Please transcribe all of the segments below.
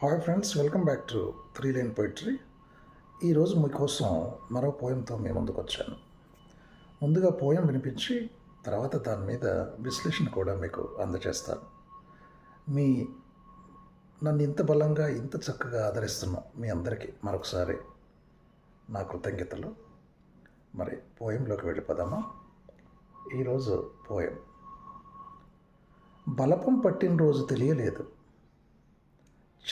Hi friends welcome back to three line poetry ఈరోజు మీకోసం మరో పోయంతో మీ ముందుకు వచ్చాను. ముందుగా పోయం వినిపించి తర్వాత దాని మీద విశ్లేషణ కూడా మీకు అందజేస్తాను మీ నన్ను ఇంత బలంగా ఇంత చక్కగా ఆదరిస్తున్న మీ అందరికీ మరొకసారి నా కృతజ్ఞతలు. మరి పోయంలోకి వెళ్ళిపోదామా? ఈరోజు పోయం బలపం పట్టిన రోజు తెలియలేదు.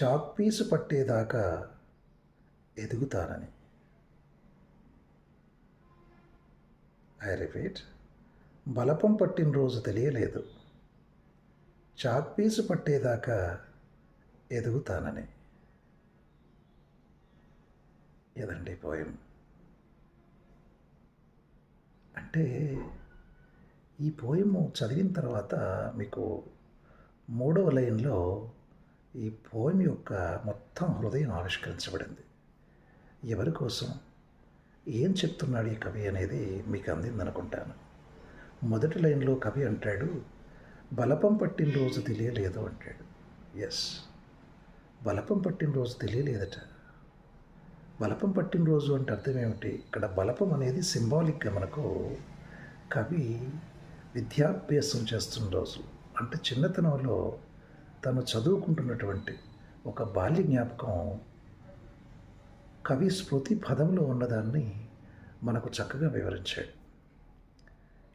చాక్ పీసు పట్టేదాకా ఎదుగుతానని. ఐ రిపీట్ బలపం పట్టిన రోజు తెలియలేదు. చాక్ పీసు పట్టేదాకా ఎదుగుతానని. ఎదండి పోయం? అంటే ఈ పోయము చదివిన తర్వాత మీకు మూడవ లైన్లో ఈ పోయం యొక్క మొత్తం హృదయం ఆవిష్కరించబడింది. ఎవరి కోసం? ఏం చెప్తున్నాడు ఈ కవి అనేది మీకు అందిందనుకుంటాను. మొదటి లైన్లో కవి అంటాడు బలపం పట్టిన రోజు తెలియలేదు అంటాడు. ఎస్ బలపం పట్టిన రోజు తెలియలేదట. బలపం పట్టిన రోజు అంటే అర్థం ఏమిటి? ఇక్కడ బలపం అనేది సింబాలిక్గా మనకు కవి విద్యాభ్యాసం చేస్తున్న రోజు. అంటే చిన్నతనంలో తను చదువుకుంటున్నటువంటి ఒక బాల్య జ్ఞాపకం కవి స్మృతి పదంలో ఉన్నదాన్ని మనకు చక్కగా వివరించాడు.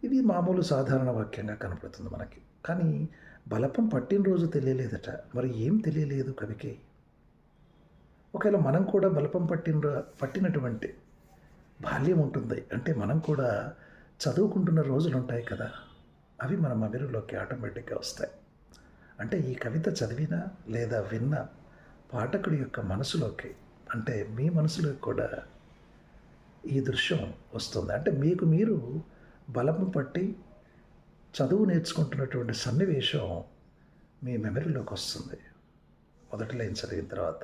ఇది మామూలు సాధారణ వాక్యంగా కనపడుతుంది మనకి. కానీ బలపం పట్టిన రోజు తెలియలేదట. మరి ఏం తెలియలేదు కవికి? ఒకవేళ మనం కూడా బలపం పట్టిన పట్టినటువంటి బాల్యం ఉంటుంది అంటే మనం కూడా చదువుకుంటున్న రోజులు ఉంటాయి కదా. అవి మన మెమరీలోకి ఆటోమేటిక్గా వస్తాయి. అంటే ఈ కవిత చదివినా లేదా విన్న పాఠకుడి యొక్క మనసులోకి అంటే మీ మనసులోకి కూడా ఈ దృశ్యం వస్తుంది. అంటే మీకు మీరు బలము పట్టి చదువు నేర్చుకుంటున్నటువంటి సన్నివేశం మీ మెమరీలోకి వస్తుంది. మొదటి లైన్ చదివిన తర్వాత.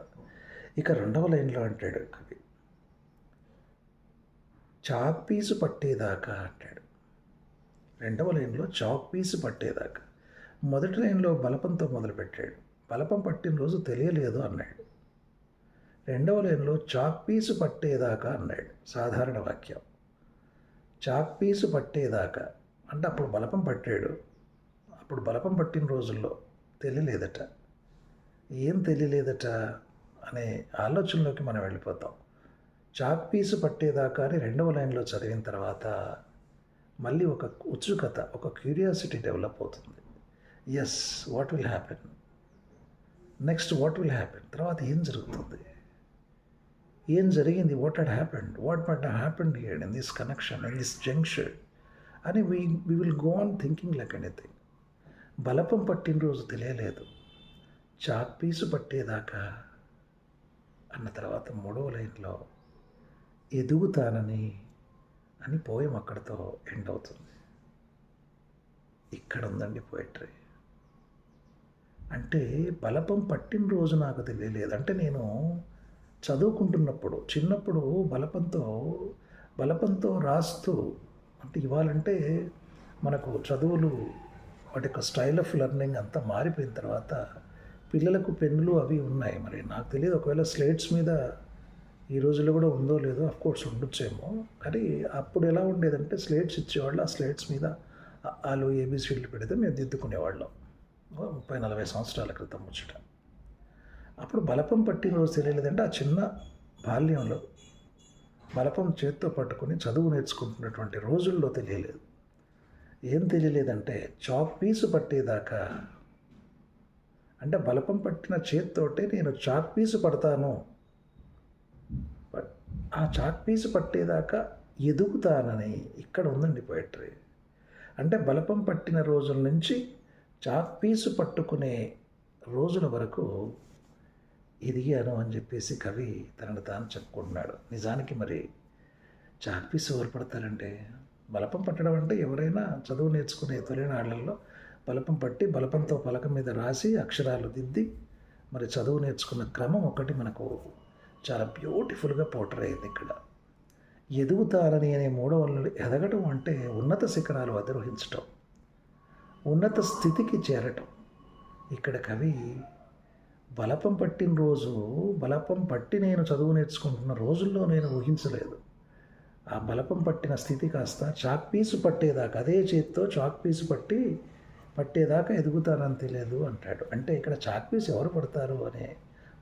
ఇక రెండవ లైన్లో అంటాడు కవి. చాక్ పీసు పట్టేదాకా అంటాడు. రెండవ లైన్లో చాక్ పీసు పట్టేదాకా. మొదటి లైన్లో బలపంతో మొదలుపెట్టాడు. బలపం పట్టిన రోజు తెలియలేదు అన్నాడు. రెండవ లైన్లో చాక్ పీసు పట్టేదాకా అన్నాడు. సాధారణ వాక్యం. చాక్ పీసు పట్టేదాకా. అంటే అప్పుడు బలపం పట్టాడు. అప్పుడు బలపం పట్టిన రోజుల్లో తెలియలేదట. ఏం తెలియలేదట అనే ఆలోచనలోకి మనం వెళ్ళిపోతాం. చాక్ పీసు పట్టేదాకా అని రెండవ లైన్లో చదివిన తర్వాత మళ్ళీ ఒక ఉత్సుకత ఒక క్యూరియాసిటీ డెవలప్ అవుతుంది. Yes what will happen next what will happen తర్వాత ఏం జరుగుతుంది? ఏం జరిగింది? What had happened what must happened here in this connection in this junction అని we we will go on thinking like anything బలపం పట్టిన రోజు తెలియలేదు. చాక్ పీసు పట్టేదాకా అన్న తర్వాత మూడవ లైన్లో ఎదుగుతానని అని పోయం అక్కడితో ఎండ్ అవుతుంది. ఇక్కడ ఉందండి పోయిట్రీ అంటే బలపం పట్టిన రోజు నాకు తెలియలేదు. అంటే నేను చదువుకుంటున్నప్పుడు చిన్నప్పుడు బలపంతో బలపంతో రాస్తూ అంటే ఇవ్వాలంటే మనకు చదువులు వాటి యొక్క స్టైల్ ఆఫ్ లెర్నింగ్ అంతా మారిపోయిన తర్వాత పిల్లలకు పెన్నులు అవి ఉన్నాయి. మరి నాకు తెలియదు ఒకవేళ స్లేట్స్ మీద ఈ రోజుల్లో కూడా ఉందో లేదో అఫ్ కోర్స్ ఉండొచ్చేమో. కానీ అప్పుడు ఎలా ఉండేదంటే స్లేట్స్ ఇచ్చేవాళ్ళు ఆ స్లేట్స్ మీద వాళ్ళు ఏబీసీడ్లు పెడితే మేము దిద్దుకునేవాళ్ళం. ముప్పై నలభై సంవత్సరాల క్రితం ముచ్చట. అప్పుడు బలపం పట్టిన రోజు తెలియలేదంటే ఆ చిన్న బాల్యంలో బలపం చేత్తో పట్టుకుని చదువు నేర్చుకుంటున్నటువంటి రోజుల్లో తెలియలేదు. ఏం తెలియలేదంటే చాక్ పీసు పట్టేదాకా అంటే బలపం పట్టిన చేత్తోటే నేను చాక్ పీసు పడతాను. ఆ చాక్ పీసు పట్టేదాకా ఎదుగుతానని ఇక్కడ ఉందండి పోయిటరీ అంటే బలపం పట్టిన రోజుల నుంచి చాక్ పీసు పట్టుకునే రోజుల వరకు ఎదిగాను అని చెప్పేసి కవి తనను తాను చెప్పుకుంటున్నాడు. నిజానికి మరి చాక్ పీసు ఎవరు పడతారంటే? బలపం పట్టడం అంటే ఎవరైనా చదువు నేర్చుకునే తొలినాళ్ళలో బలపం పట్టి బలపంతో పలక మీద రాసి అక్షరాలు దిద్ది మరి చదువు నేర్చుకున్న క్రమం ఒకటి మనకు చాలా బ్యూటిఫుల్గా పోటర్ అయింది ఇక్కడ. ఎదుగుతారని అనే మూడవ ఎదగడం అంటే ఉన్నత శిఖరాలు అధిరోహించటం. ఉన్నత స్థితికి చేరటం. ఇక్కడ కవి బలపం పట్టిన రోజు బలపం పట్టి నేను చదువు నేర్చుకుంటున్న రోజుల్లో నేను ఊహించలేదు. ఆ బలపం పట్టిన స్థితి కాస్త చాక్ పీసు పట్టేదాకా అదే చేతితో చాక్ పీసు పట్టి పట్టేదాకా ఎదుగుతానని తెలియదు అంటాడు. అంటే ఇక్కడ చాక్ పీసు ఎవరు పడతారు అనే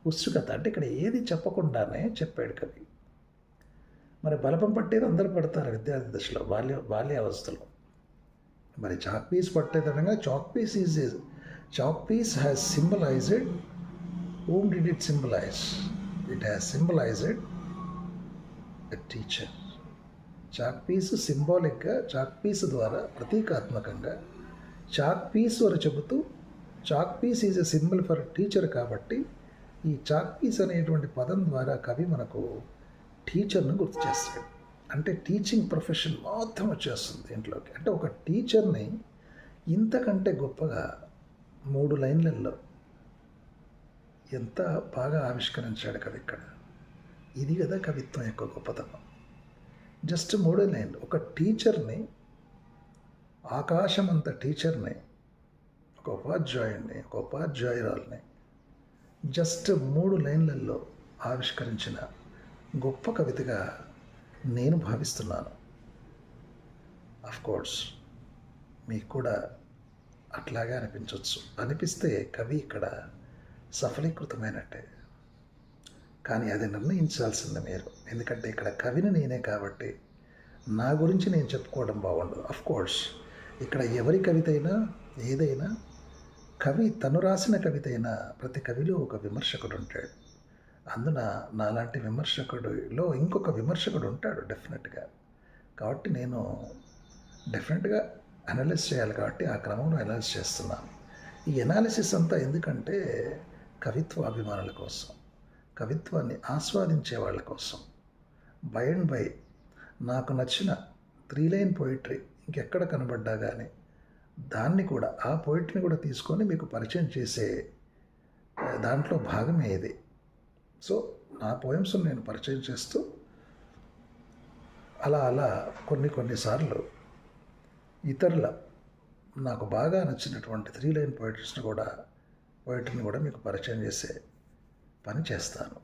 ఉత్సుకత అంటే ఇక్కడ ఏది చెప్పకుండానే చెప్పాడు కవి. మరి బలపం పట్టేది అందరూ పడతారు విద్యార్థి దశలో బాల్య బాల్యావస్థలో. మరి chalk piece పట్టేదనగా chalk piece is chalk piece has symbolized whom did it symbolize it has symbolized a teacher chalk piece సింబాలిక్గా chalk piece ద్వారా ప్రతీకాత్మకంగా చాక్ పీస్ అని చెబుతూ chalk piece is a symbol for teacher కాబట్టి ఈ chalk piece అనేటువంటి పదం ద్వారా కవి మనకు టీచర్ను గుర్తు చేస్తాడు. అంటే టీచింగ్ ప్రొఫెషన్ మొత్తం వచ్చేస్తుంది ఇంట్లోకి. అంటే ఒక టీచర్ని ఇంతకంటే గొప్పగా మూడు లైన్లలో ఎంత బాగా ఆవిష్కరించాడు కవి ఇక్కడ. ఇది కదా కవిత్వం యొక్క గొప్పతనం. జస్ట్ మూడే లైన్లు. ఒక టీచర్ని ఆకాశం టీచర్ని ఒక ఉపాధ్యాయుడిని ఒక ఉపాధ్యాయురాల్ని జస్ట్ మూడు లైన్లలో ఆవిష్కరించిన గొప్ప కవితగా నేను భావిస్తున్నాను. కోర్స్ మీకు కూడా అట్లాగే అనిపించవచ్చు అనిపిస్తే కవి ఇక్కడ సఫలీకృతమైనట్టే. కానీ అది నిర్ణయించాల్సింది మీరు. ఎందుకంటే ఇక్కడ కవిని నేనే కాబట్టి నా గురించి నేను చెప్పుకోవడం బాగుండదు. అఫ్ కోర్స్ ఇక్కడ ఎవరి కవిత అయినా ఏదైనా కవి తను రాసిన కవిత అయినా ప్రతి కవిలో ఒక విమర్శకుడు ఉంటాడు. అందున నాలాంటి విమర్శకుడిలో ఇంకొక విమర్శకుడు ఉంటాడు డెఫినెట్గా. కాబట్టి నేను డెఫినెట్గా అనలైజ్ చేయాలి కాబట్టి ఆ క్రమంలో అనలైజ్ చేస్తున్నాను. ఈ ఎనాలిసిస్ అంతా ఎందుకంటే కవిత్వ అభిమానుల కోసం కవిత్వాన్ని ఆస్వాదించే వాళ్ళ కోసం. బై అండ్ బై నాకు నచ్చిన త్రీ లైన్ పోయిటరీ ఇంకెక్కడ కనబడ్డా కానీ దాన్ని కూడా ఆ పోయిటరీని కూడా తీసుకొని మీకు పరిచయం చేసే దాంట్లో భాగమే ఇది సో నా పోయమ్స్ని నేను పరిచయం చేస్తూ అలా అలా కొన్ని కొన్నిసార్లు ఇతరుల నాకు బాగా నచ్చినటువంటి త్రీ లైన్ పోయిటరీస్ని కూడా పోయిటరీని కూడా మీకు పరిచయం చేసే పని చేస్తాను.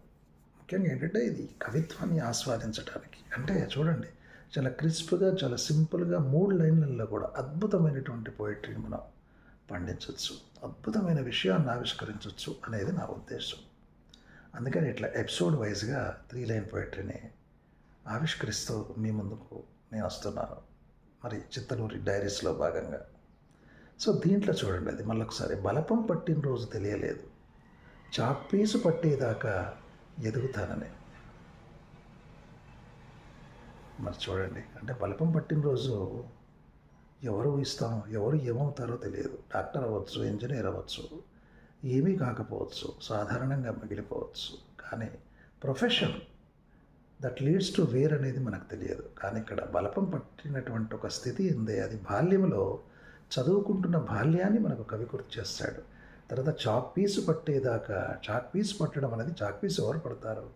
ముఖ్యంగా ఏంటంటే ఇది కవిత్వాన్ని ఆస్వాదించడానికి అంటే చూడండి చాలా క్రిస్ప్గా చాలా సింపుల్గా మూడు లైన్లలో కూడా అద్భుతమైనటువంటి పోయిటరీని మనం పండించవచ్చు అద్భుతమైన విషయాన్ని ఆవిష్కరించవచ్చు అనేది నా ఉద్దేశం. అందుకని ఇట్లా ఎపిసోడ్ వైజ్గా త్రీ లైన్ పోయిటరీని ఆవిష్కరిస్తూ మీ ముందుకు నేను వస్తున్నాను. మరి చిత్తలూరి డైరీస్లో భాగంగా. సో దీంట్లో చూడండి అది మళ్ళొకసారి. బలపం పట్టిన రోజు తెలియలేదు. చాక్ పీసు పట్టేదాకా ఎదుగుతానని. మరి చూడండి. అంటే బలపం పట్టిన రోజు ఎవరు ఇస్తాం ఎవరు ఏమవుతారో తెలియదు. డాక్టర్ అవ్వచ్చు ఇంజనీర్ అవ్వచ్చు ఏమీ కాకపోవచ్చు. సాధారణంగా మిగిలిపోవచ్చు. కానీ profession that leads to where అనేది మనకు తెలియదు. కానీ ఇక్కడ బలపం పట్టినటువంటి ఒక స్థితి ఉంది. అది బాల్యంలో చదువుకుంటున్న బాల్యాన్ని మనకు కవి గుర్తు చేస్తాడు. తర్వాత చాక్ పీసు పట్టేదాకా చాక్ పీసు పట్టడం అనేది చాక్ పీసు ఎవరు పడతారు?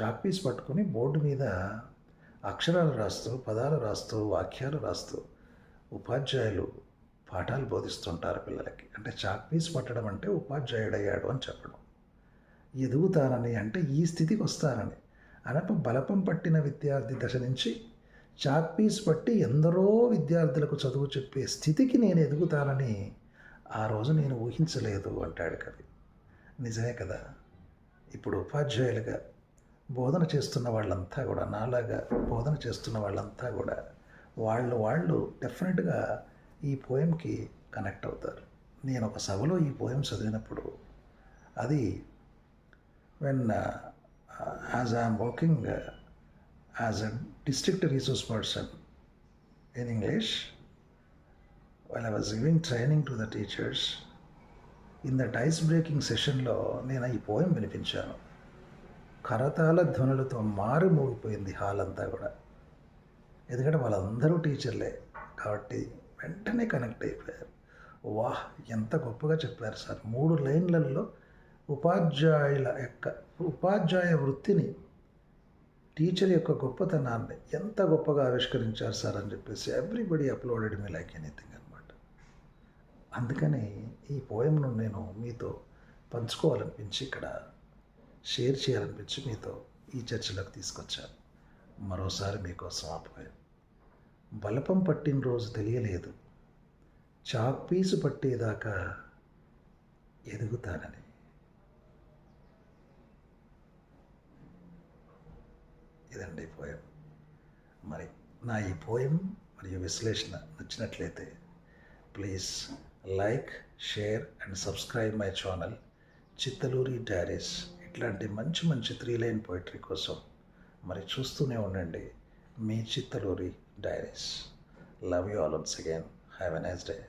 చాక్ పీస్ పట్టుకొని బోర్డు మీద అక్షరాలు రాస్తూ పదాలు రాస్తూ వాక్యాలు రాస్తూ ఉపాధ్యాయులు పాఠాలు బోధిస్తుంటారు పిల్లలకి. అంటే చాక్ పీస్ పట్టడం అంటే ఉపాధ్యాయుడయ్యాడు అని చెప్పడం. ఎదుగుతానని అంటే ఈ స్థితికి వస్తానని. అనప బలపం పట్టిన విద్యార్థి దశ నుంచి చాక్ పీస్ పట్టి ఎందరో విద్యార్థులకు చదువు చెప్పే స్థితికి నేను ఎదుగుతానని ఆ రోజు నేను ఊహించలేదు అంటాడు కవి. నిజమే కదా? ఇప్పుడు ఉపాధ్యాయులుగా బోధన చేస్తున్న వాళ్ళంతా కూడా నాలాగా బోధన చేస్తున్న వాళ్ళంతా కూడా వాళ్ళు వాళ్ళు డెఫినెట్గా ఈ పోయంకి కనెక్ట్ అవుతారు. నేను ఒక సభలో ఈ పోయం చదివినప్పుడు అది when as I'm working as a district resource person in English while I was giving training to the teachers in that ice breaking సెషన్లో నేను ఈ పోయం వినిపించాను. కరతాళ ధ్వనులతో మారు మోగిపోయింది హాల్ అంతా కూడా. ఎందుకంటే వాళ్ళందరూ టీచర్లే కాబట్టి వెంటనే కనెక్ట్ అయిపోయారు. వాహ్ ఎంత గొప్పగా చెప్పారు సార్. మూడు లైన్లలో ఉపాధ్యాయుల యొక్క ఉపాధ్యాయ వృత్తిని టీచర్ యొక్క గొప్పతనాన్ని ఎంత గొప్పగా ఆవిష్కరించారు సార్ అని చెప్పేసి everybody uploaded me like anything అనమాట అందుకని ఈ పోయంను నేను మీతో పంచుకోవాలనిపించి ఇక్కడ షేర్ చేయాలనిపించి మీతో ఈ చర్చలోకి తీసుకొచ్చాను. మరోసారి మీకోసం ఆపోయాను బలపం పట్టిన రోజు తెలియలేదు. చాక్ పీసు పట్టేదాకా ఎదుగుతానని. ఇదండి పోయం. మరి నా ఈ పోయం మరియు విశ్లేషణ నచ్చినట్లయితే please like share and subscribe my channel Chittaluri diaries. ఇట్లాంటి మంచి మంచి త్రీ లైన్ పోయిటరీ కోసం మరి చూస్తూనే ఉండండి మీ Chittaluri Diaries. Love you all once again. Have a nice day.